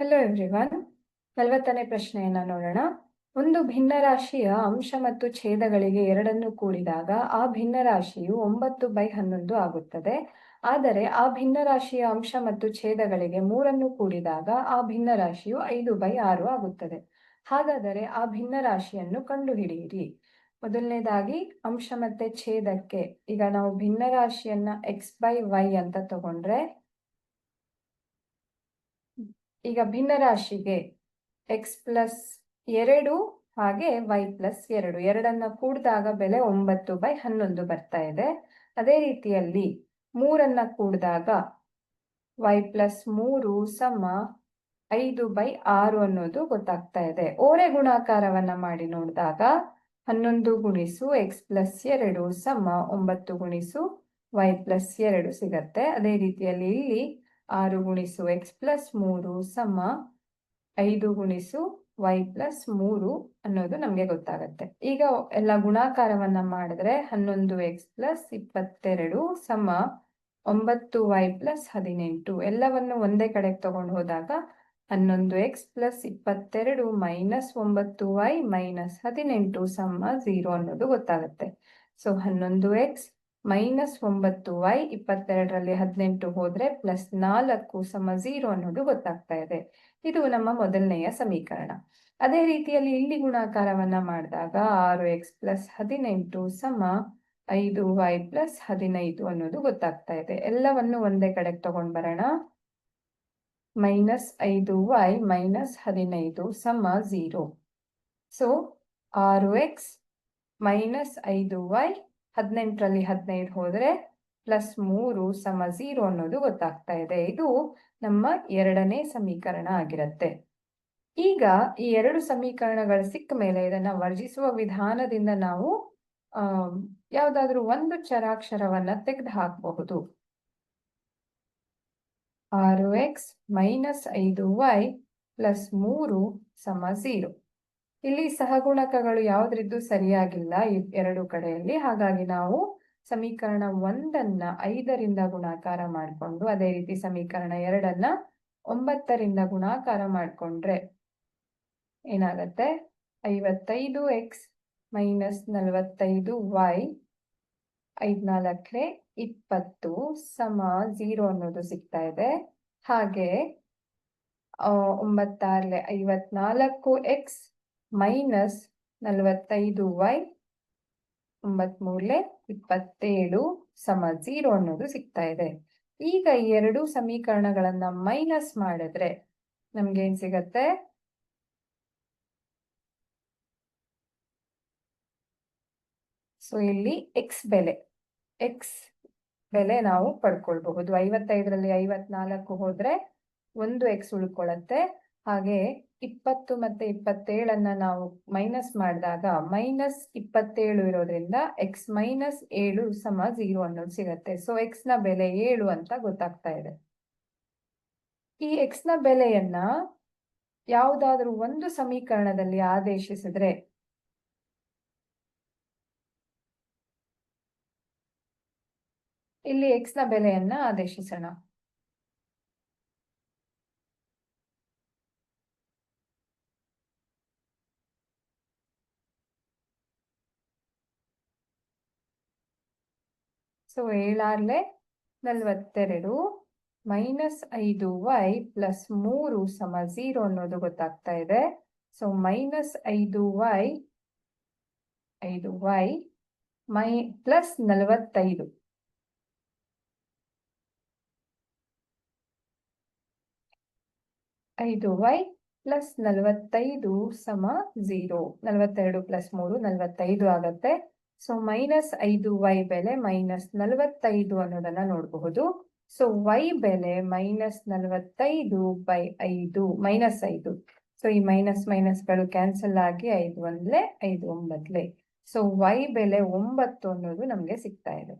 Hello everyone ನಲವತ್ತನೇ ಪ್ರಶ್ನೆಯನ್ನ ನೋಡೋಣ. ಒಂದು ಭಿನ್ನರಾಶಿಯ ಅಂಶ ಮತ್ತು ಛೇದಗಳಿಗೆ ಎರಡನ್ನು ಕೂಡಿದಾಗ ಆ ಭಿನ್ನರಾಶಿಯು ಒಂಬತ್ತು ಬೈ ಹನ್ನೊಂದು ಆಗುತ್ತದೆ. ಆದರೆ ಆ ಭಿನ್ನರಾಶಿಯ ಅಂಶ ಮತ್ತು ಛೇದಗಳಿಗೆ ಮೂರನ್ನು ಕೂಡಿದಾಗ ಆ ಭಿನ್ನರಾಶಿಯು ಐದು ಬೈ ಆರು ಆಗುತ್ತದೆ. ಹಾಗಾದರೆ ಆ ಭಿನ್ನರಾಶಿಯನ್ನು ಕಂಡುಹಿಡಿಯಿರಿ. ಮೊದಲನೇದಾಗಿ, ಅಂಶ ಮತ್ತೆ ಛೇದಕ್ಕೆ ಈಗ ನಾವು ಭಿನ್ನರಾಶಿಯನ್ನ ಎಕ್ಸ್ ಬೈ ವೈ ಅಂತ ತಗೊಂಡ್ರೆ ಈಗ ಭಿನ್ನರಾಶಿಗೆ ಎಕ್ಸ್ ಪ್ಲಸ್ ಎರಡು ಹಾಗೆ ವೈ ಪ್ಲಸ್ ಎರಡು, ಎರಡನ್ನ ಕೂಡಿದಾಗ ಬೆಲೆ ಒಂಬತ್ತು ಬೈ ಹನ್ನೊಂದು ಬರ್ತಾ ಇದೆ. ಅದೇ ರೀತಿಯಲ್ಲಿ ಮೂರನ್ನ ಕೂಡಿದಾಗ ವೈ ಪ್ಲಸ್ ಮೂರು ಸಮ ಐದು ಬೈ ಆರು ಅನ್ನೋದು ಗೊತ್ತಾಗ್ತಾ ಇದೆ. ಓರೆ ಗುಣಾಕಾರವನ್ನ ಮಾಡಿ ನೋಡಿದಾಗ ಹನ್ನೊಂದು ಗುಣಿಸು ಎಕ್ಸ್ ಪ್ಲಸ್ ಎರಡು ಸಮ ಒಂಬತ್ತು ಗುಣಿಸು ವೈ ಪ್ಲಸ್ ಎರಡು ಸಿಗತ್ತೆ. ಅದೇ ರೀತಿಯಲ್ಲಿ ಇಲ್ಲಿ ಆರು ಗುಣಿಸು ಎಕ್ಸ್ ಪ್ಲಸ್ ಮೂರು ಸಮ ಐದು ಗುಣಿಸು ವೈ ಪ್ಲಸ್ ಮೂರು ಅನ್ನೋದು ನಮಗೆ ಗೊತ್ತಾಗತ್ತೆ. ಈಗ ಎಲ್ಲ ಗುಣಾಕಾರವನ್ನ ಮಾಡಿದ್ರೆ ಹನ್ನೊಂದು ಎಕ್ಸ್ ಪ್ಲಸ್ ಇಪ್ಪತ್ತೆರಡು ಸಮ ಒಂಬತ್ತು ವೈ ಪ್ಲಸ್ ಹದಿನೆಂಟು ಎಲ್ಲವನ್ನು ಒಂದೇ ಕಡೆಗೆ ತಗೊಂಡು ಹೋದಾಗ ಹನ್ನೊಂದು ಎಕ್ಸ್ ಪ್ಲಸ್ ಇಪ್ಪತ್ತೆರಡು ಮೈನಸ್ ಒಂಬತ್ತು ವೈ ಮೈನಸ್ ಹದಿನೆಂಟು ಸಮ ಝೀರೋ ಅನ್ನೋದು ಗೊತ್ತಾಗುತ್ತೆ. ಸೊ ಹನ್ನೊಂದು ಎಕ್ಸ್ ಮೈನಸ್ ಒಂಬತ್ತು ವೈ ಇಪ್ಪತ್ತೆರಡರಲ್ಲಿ ಹದಿನೆಂಟು ಹೋದ್ರೆ ಪ್ಲಸ್ ನಾಲ್ಕು ಸಮ ಝೀರೋ ಅನ್ನೋದು ಗೊತ್ತಾಗ್ತಾ ಇದೆ. ಇದು ನಮ್ಮ ಮೊದಲನೆಯ ಸಮೀಕರಣ. ಅದೇ ರೀತಿಯಲ್ಲಿ ಇಲ್ಲಿ ಗುಣಾಕಾರವನ್ನ ಮಾಡಿದಾಗ ಆರು ಎಕ್ಸ್ ಪ್ಲಸ್ ಹದಿನೆಂಟು ಸಮ ಐದು ವೈ ಪ್ಲಸ್ ಹದಿನೈದು ಅನ್ನೋದು ಗೊತ್ತಾಗ್ತಾ ಇದೆ. ಎಲ್ಲವನ್ನು ಒಂದೇ ಕಡೆಗೆ ತಗೊಂಡ್ ಬರೋಣ. ಮೈನಸ್ ಐದು ವೈ ಮೈನಸ್ ಹದಿನೈದು ಸಮ ಝೀರೋ. ಸೊ, ಆರು ಎಕ್ಸ್ ಮೈನಸ್ ಐದು ವೈ ಹದಿನೆಂಟರಲ್ಲಿ ಹದಿನೈದು ಹೋದರೆ ಪ್ಲಸ್ ಮೂರು ಸಮ ಝೀರೋ ಅನ್ನೋದು ಗೊತ್ತಾಗ್ತಾ ಇದೆ. ಇದು ನಮ್ಮ ಎರಡನೇ ಸಮೀಕರಣ ಆಗಿರುತ್ತೆ. ಈಗ ಈ ಎರಡು ಸಮೀಕರಣಗಳು ಸಿಕ್ಕ ಮೇಲೆ ಇದನ್ನ ವರ್ಜಿಸುವ ವಿಧಾನದಿಂದ ನಾವು ಯಾವುದಾದ್ರೂ ಒಂದು ಚರಾಕ್ಷರವನ್ನ ತೆಗೆದು ಹಾಕಬಹುದು ಆರು ಎಕ್ಸ್ ಮೈನಸ್ ಐದು ವೈ ಪ್ಲಸ್ ಮೂರು ಸಮ ಝೀರೋ ಇಲ್ಲಿ ಸಹಗುಣಕಗಳು ಯಾವ್ದ್ರಿದ್ದು ಸರಿಯಾಗಿಲ್ಲ ಎರಡು ಕಡೆಯಲ್ಲಿ. ಹಾಗಾಗಿ ನಾವು ಸಮೀಕರಣ ಒಂದನ್ನ ಐದರಿಂದ ಗುಣಾಕಾರ ಮಾಡಿಕೊಂಡು ಅದೇ ರೀತಿ ಸಮೀಕರಣ ಎರಡನ್ನ ಒಂಬತ್ತರಿಂದ ಗುಣಾಕಾರ ಮಾಡಿಕೊಂಡ್ರೆ ಏನಾಗತ್ತೆ? ಐವತ್ತೈದು ಎಕ್ಸ್ ಮೈನಸ್ ನಲವತ್ತೈದು ವೈ ಐದ್ನಾಲ್ಕರೆ ಇಪ್ಪತ್ತು ಸಮ ಝೀರೋ ಅನ್ನೋದು ಸಿಗ್ತಾ ಇದೆ. ಹಾಗೆ ಒಂಬತ್ತಾರ್ಲೆ ಐವತ್ನಾಲ್ಕು ಎಕ್ಸ್ ಮೈನಸ್ ನಲವತ್ತೈದು ವೈ ಒಂಬತ್ಮೂರ್ಲೆ ಇಪ್ಪತ್ತೇಳು ಸಮ ಜೀರೋ ಅನ್ನೋದು ಸಿಗ್ತಾ ಇದೆ. ಈಗ ಈ ಎರಡು ಸಮೀಕರಣಗಳನ್ನ ಮೈನಸ್ ಮಾಡಿದ್ರೆ ನಮ್ಗೆ ಏನ್ ಸಿಗತ್ತೆ? ಸೊ ಇಲ್ಲಿ ಎಕ್ಸ್ ಬೆಲೆ ಎಕ್ಸ್ ಬೆಲೆ ನಾವು ಪಡ್ಕೊಳ್ಬಹುದು. ಐವತ್ತೈದರಲ್ಲಿ ಐವತ್ನಾಲ್ಕು ಹೋದ್ರೆ ಒಂದು ಎಕ್ಸ್ ಉಳ್ಕೊಳತ್ತೆ. ಹಾಗೆ ಇಪ್ಪತ್ತು ಮತ್ತೆ ಇಪ್ಪತ್ತೇಳನ್ನ ನಾವು ಮೈನಸ್ ಮಾಡಿದಾಗ ಮೈನಸ್ ಇಪ್ಪತ್ತೇಳು ಇರೋದ್ರಿಂದ ಎಕ್ಸ್ ಮೈನಸ್ ಏಳು ಸಮ ಝೀರೋ ಅನ್ನೋದು ಸಿಗತ್ತೆ. ಸೊ ಎಕ್ಸ್ನ ಬೆಲೆ ಏಳು ಅಂತ ಗೊತ್ತಾಗ್ತಾ ಇದೆ. ಈ ಎಕ್ಸ್ನ ಬೆಲೆಯನ್ನ ಯಾವುದಾದ್ರೂ ಒಂದು ಸಮೀಕರಣದಲ್ಲಿ ಆದೇಶಿಸಿದ್ರೆ ಇಲ್ಲಿ ಎಕ್ಸ್ನ ಬೆಲೆಯನ್ನ ಆದೇಶಿಸೋಣ. ಸೊ ಏಳಾರ್ಲೆ ನಲ್ವತ್ತೆರಡು ಮೈನಸ್ ಐದು ವೈ ಪ್ಲಸ್ ಮೂರು ಸಮ ಝೀರೋ ಅನ್ನೋದು ಗೊತ್ತಾಗ್ತಾ ಇದೆ. ಸೊ ಮೈನಸ್ ಐದು ವೈ ಐದು ವೈ, ಮೈ, ಪ್ಲಸ್ ನಲವತ್ತೈದು. ಐದು ವೈ ಪ್ಲಸ್ ನಲವತ್ತೈದು ಸಮ ಝೀರೋ. ನಲವತ್ತೆರಡು ಪ್ಲಸ್ ಮೂರು ನಲವತ್ತೈದು ಆಗತ್ತೆ. ಸೊ ಮೈನಸ್ ಐದು ವೈ ಬೆಲೆ ಮೈನಸ್ ನಲವತ್ತೈದು ಅನ್ನೋದನ್ನ ನೋಡಬಹುದು. ಸೊ ವೈ ಬೆಲೆ ಮೈನಸ್ ನಲವತ್ತೈದು ಬೈ ಐದು ಮೈನಸ್ ಐದು. ಸೊ ಈ ಮೈನಸ್ ಮೈನಸ್ಗಳು ಕ್ಯಾನ್ಸಲ್ ಆಗಿ ಐದು ಒಂದ್ಲೆ ಐದು ಒಂಬತ್ಲೆ. ಸೊ ವೈ ಬೆಲೆ ಒಂಬತ್ತು ಅನ್ನೋದು ನಮ್ಗೆ ಸಿಗ್ತಾ ಇದೆ.